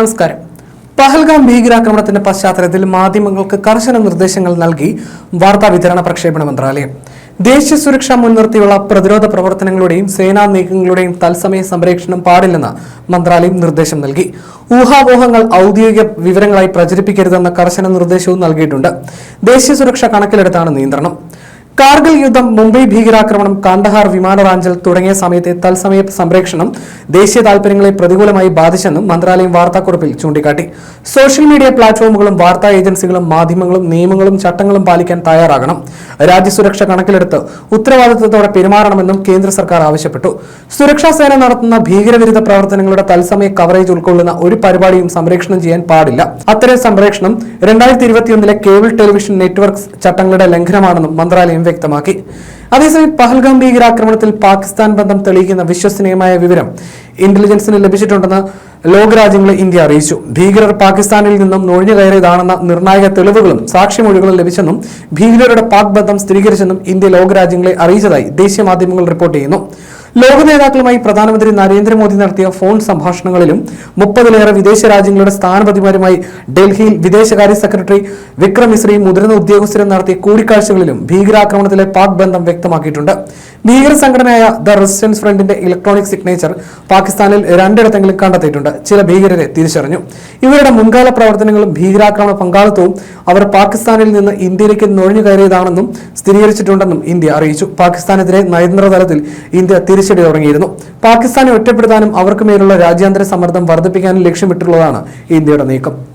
നമസ്കാരം. പഹൽഗാം ഭീകരാക്രമണത്തിന്റെ പശ്ചാത്തലത്തിൽ മാധ്യമങ്ങൾക്ക് കർശന നിർദ്ദേശങ്ങൾ നൽകി വാർത്താ വിതരണ പ്രക്ഷേപണ മന്ത്രാലയം. ദേശീയ സുരക്ഷ മുൻനിർത്തിയുള്ള പ്രതിരോധ പ്രവർത്തനങ്ങളുടെയും സേനാ നീക്കങ്ങളുടെയും തത്സമയ സംപ്രേഷണം പാടില്ലെന്ന് മന്ത്രാലയം നിർദ്ദേശം നൽകി. ഊഹാപോഹങ്ങൾ ഔദ്യോഗിക വിവരങ്ങളായി പ്രചരിപ്പിക്കരുതെന്ന കർശന നിർദ്ദേശവും നൽകിയിട്ടുണ്ട്. ദേശീയ സുരക്ഷ കണക്കിലെടുത്താണ് നിയന്ത്രണം. കാർഗിൽ യുദ്ധം മുംബൈ ഭീകരാക്രമണം കാണ്ഡഹാർ വിമാനറാഞ്ചൽ തുടങ്ങിയ സമയത്തെ തത്സമയ സംപ്രേക്ഷണം ദേശീയ താൽപര്യങ്ങളെ പ്രതികൂലമായി ബാധിച്ചെന്നും മന്ത്രാലയം വാർത്താക്കുറിപ്പിൽ ചൂണ്ടിക്കാട്ടി. സോഷ്യൽ മീഡിയ പ്ലാറ്റ്ഫോമുകളും വാർത്താ ഏജൻസികളും മാധ്യമങ്ങളും നിയമങ്ങളും ചട്ടങ്ങളും പാലിക്കാൻ തയ്യാറാകണം. രാജ്യസുരക്ഷ കണക്കിലെടുത്ത് ഉത്തരവാദിത്തത്തോടെ പെരുമാറണമെന്നും കേന്ദ്ര സർക്കാർ ആവശ്യപ്പെട്ടു. സുരക്ഷാ സേന നടത്തുന്ന ഭീകരവിരുദ്ധ പ്രവർത്തനങ്ങളുടെ തത്സമയ കവറേജ് ഉൾക്കൊള്ളുന്ന ഒരു പരിപാടിയും സംപ്രേഷണം ചെയ്യാൻ പാടില്ല. അത്തരം സംപ്രേഷണം രണ്ടായിരത്തി ഇരുപത്തിയൊന്നിലെ കേബിൾ ടെലിവിഷൻ നെറ്റ്വർക്ക് ചട്ടങ്ങളുടെ ലംഘനമാണെന്നും മന്ത്രാലയം വ്യക്തമാക്കി. അതേസമയം പഹൽഗാം ഭീകരാക്രമണത്തിൽ പാകിസ്ഥാൻ ബന്ധം തെളിയിക്കുന്ന വിശ്വസനീയമായ വിവരം ഇന്റലിജൻസിന് ലഭിച്ചിട്ടുണ്ടെന്ന് ലോകരാജ്യങ്ങളെ ഇന്ത്യ അറിയിച്ചു. ഭീകരർ പാകിസ്ഥാനിൽ നിന്നും നുഴഞ്ഞു കയറിയതാണെന്ന നിർണായക തെളിവുകളും സാക്ഷിമൊഴികളും ലഭിച്ചെന്നും ഭീകരരുടെ പാക് ബന്ധം സ്ഥിരീകരിച്ചെന്നും ഇന്ത്യ ലോകരാജ്യങ്ങളെ അറിയിച്ചതായി ദേശീയ മാധ്യമങ്ങൾ റിപ്പോർട്ട് ചെയ്യുന്നു. ലോക നേതാക്കളുമായി പ്രധാനമന്ത്രി നരേന്ദ്രമോദി നടത്തിയ ഫോൺ സംഭാഷണങ്ങളിലും മുപ്പതിലേറെ വിദേശ രാജ്യങ്ങളുടെ സ്ഥാനപതിമാരുമായി ഡൽഹിയിൽ വിദേശകാര്യ സെക്രട്ടറി വിക്രം മിശ്രയും മുതിർന്ന ഉദ്യോഗസ്ഥരും നടത്തിയ കൂടിക്കാഴ്ചകളിലും ഭീകരാക്രമണത്തിലെ പാക് ബന്ധം വ്യക്തമാക്കിയിട്ടുണ്ട്. ഭീകര സംഘടനയായ ദ റെസിസ്റ്റൻസ് ഫ്രണ്ടിന്റെ ഇലക്ട്രോണിക് സിഗ്നേച്ചർ പാകിസ്ഥാനിൽ രണ്ടിടത്തെങ്കിലും കണ്ടെത്തിയിട്ടുണ്ട്. ചില ഭീകരരെ തിരിച്ചറിഞ്ഞു. ഇവരുടെ മുൻകാല പ്രവർത്തനങ്ങളും ഭീകരാക്രമണ പങ്കാളിത്തവും അവർ പാകിസ്ഥാനിൽ നിന്ന് ഇന്ത്യയിലേക്ക് നുഴഞ്ഞു കയറിയതാണെന്നും സ്ഥിരീകരിച്ചിട്ടുണ്ടെന്നും ഇന്ത്യ അറിയിച്ചു. പാകിസ്ഥാനെതിരെ നയതന്ത്ര തലത്തിൽ ഇന്ത്യ തിരിച്ചടി തുടങ്ങിയിരുന്നു. പാകിസ്ഥാനെ ഒറ്റപ്പെടുത്താനും അവർക്ക് മേലുള്ള രാജ്യാന്തര സമ്മർദ്ദം വർദ്ധിപ്പിക്കാനും ലക്ഷ്യമിട്ടുള്ളതാണ് ഇന്ത്യയുടെ നീക്കം.